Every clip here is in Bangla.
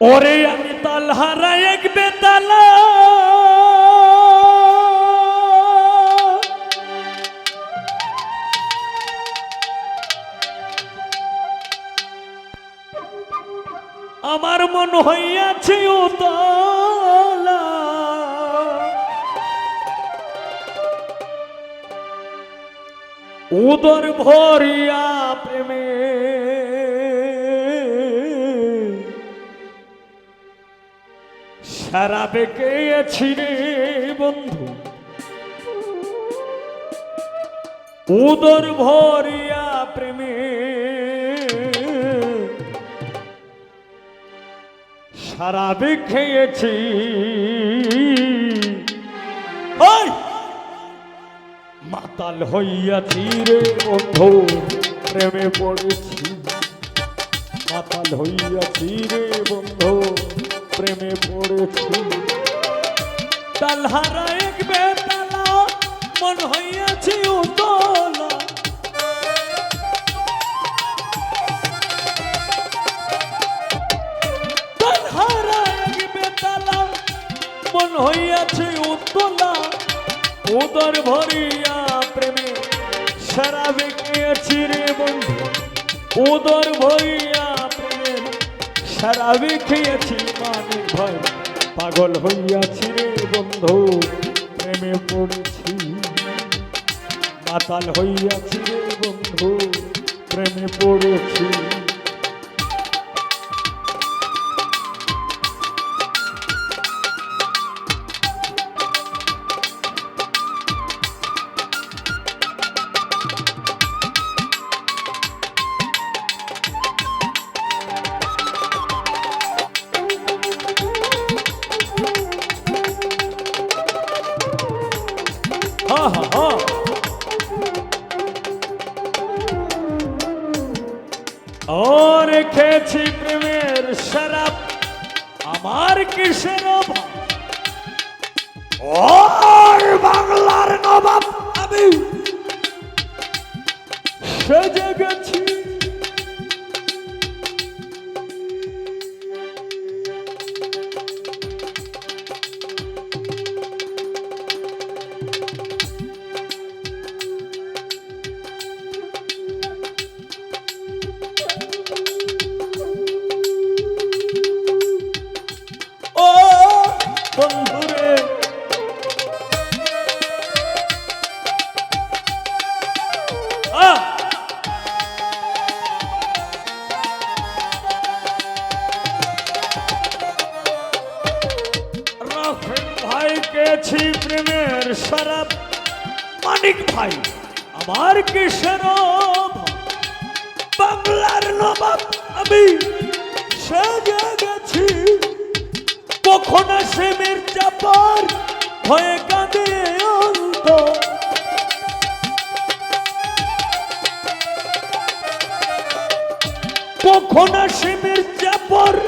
ওরে আমি তালহারা এক বেতালা। আমার মন হইয়াছে উতলা। উদর ভরিয়া প্রেমে সারা বেঁকেছি রে বন্ধু। উদর ভরিয়া প্রেমে। সারা ওই মাতাল হইয়াছি রে বন্ধু, প্রেমে পড়েছি। মাতাল হইয়াছি রে বন্ধু। প্রেমে পড়েছি। তালহারা এক বেতালা, মন হইয়াছি উতলা। তালহারা এক বেতালা, মন হইয়াছে উতলা। উদর ভরিয়া প্রেমে শরাবে খেয়েছি রে বন্ধু। উদর ভরিয়া শরাবে খেয়েছি মানে ভয়। পাগল হইয়াছি রে বন্ধু, প্রেমে পড়েছি। মাতাল হইয়াছি রে বন্ধু, প্রেমে পড়েছি। রেখেছি প্রেমের শরাব আমার কিসের ওর বাংলার নবাব আমি। সেজে গেছি কেছি প্রেমের শরাব। মানিক ভাই, আমার কিসের? বাংলার নবাব আমি সেজে গেছি। কখন আসে মির্জাপার ভয়ে কাঁদে অন্ত কখন আসে মির্জাপর ভয়ে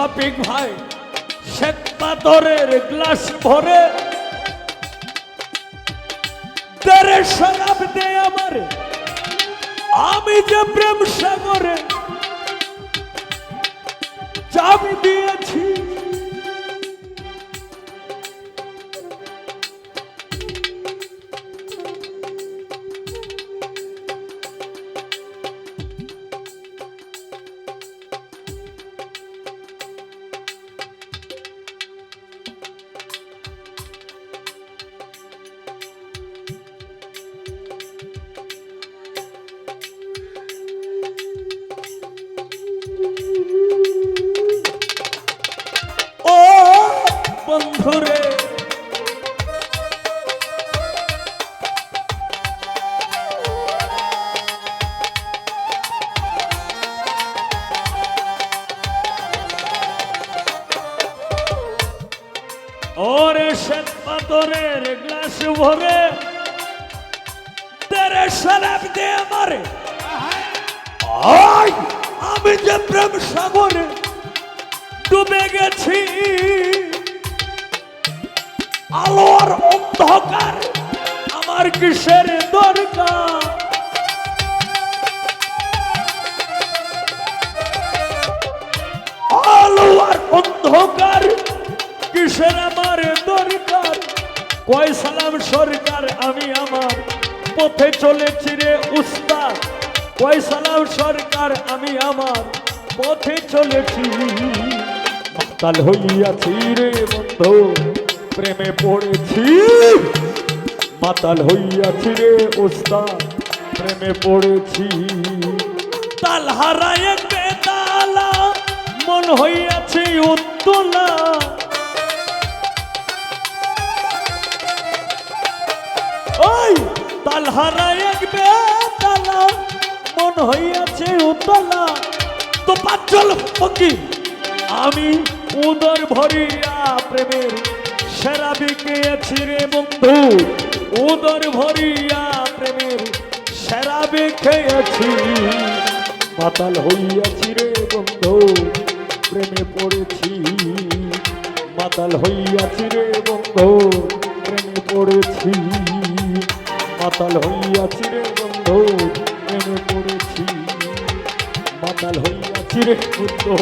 শপিং ভাই শ্বেত পাথরের গ্লাস ভরে তেরে শরাব দে আমার। আমি যে প্রেম সাগরে চাবি দিয়েছি। বন্ধুরে ওরে শ্বেত পাথরের গ্লাস ভরে, তেরে শরাব দে আমারে আয়, আমি যে প্রেম সাগরে ডুবে গেছি। আলোর অন্ধকার আমার কিসের দরকার? আলো আর অন্ধকার কিসের আমার দরকার? কয় সালাম সরকার, আমি আমার পথে চলেছি রে উস্তাদ। কয় সালাম সরকার, আমি আমার পথে চলেছি। মাতাল হইয়াছি রে বন্ধু। প্রেমে পড়েছি। মাতাল হইয়াছি রে উস্তাদ প্রেমে পড়েছি। তাল হারায় বেতালা মন হইয়াছে উত্তলা। ওই, তাল হারায় বেতালা মন হইয়াছে উত্তলা। তো পাঁচল ফকির আমি উদর ভরিয়া প্রেমের সেরা বিকেছি রে বন্ধু উদর ভরিয়া প্রেমের সেরা বিকেছি মাতাল হইয়াছি রে বন্ধু প্রেমে পড়েছি। মাতাল হইয়াছি রে বন্ধু প্রেমে পড়েছি। মাতাল হইয়াছি রে বন্ধু প্রেমে পড়েছি। মাতাল হইয়াছি রে বন্ধু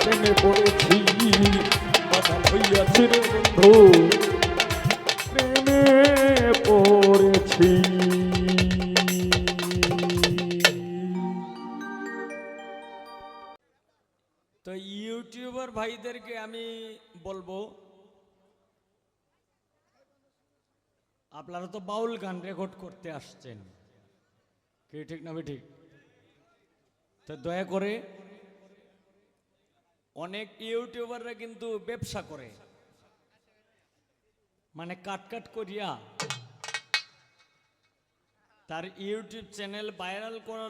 প্রেমে পড়েছি। মাতাল হইয়াছি রে বন্ধু পড়েছি তো ইউটিউবার ভাইদেরকে আমি বলব, আপনারা তো বাউল গান রেকর্ড করতে আসছেন। কি ঠিক না ঠিক তো দয়া করে অনেক ইউটিউবাররা কিন্তু ব্যবসা করে। মানে কাট কাট করিয়া। তার ইউটিউব চ্যানেল ভাইরাল করার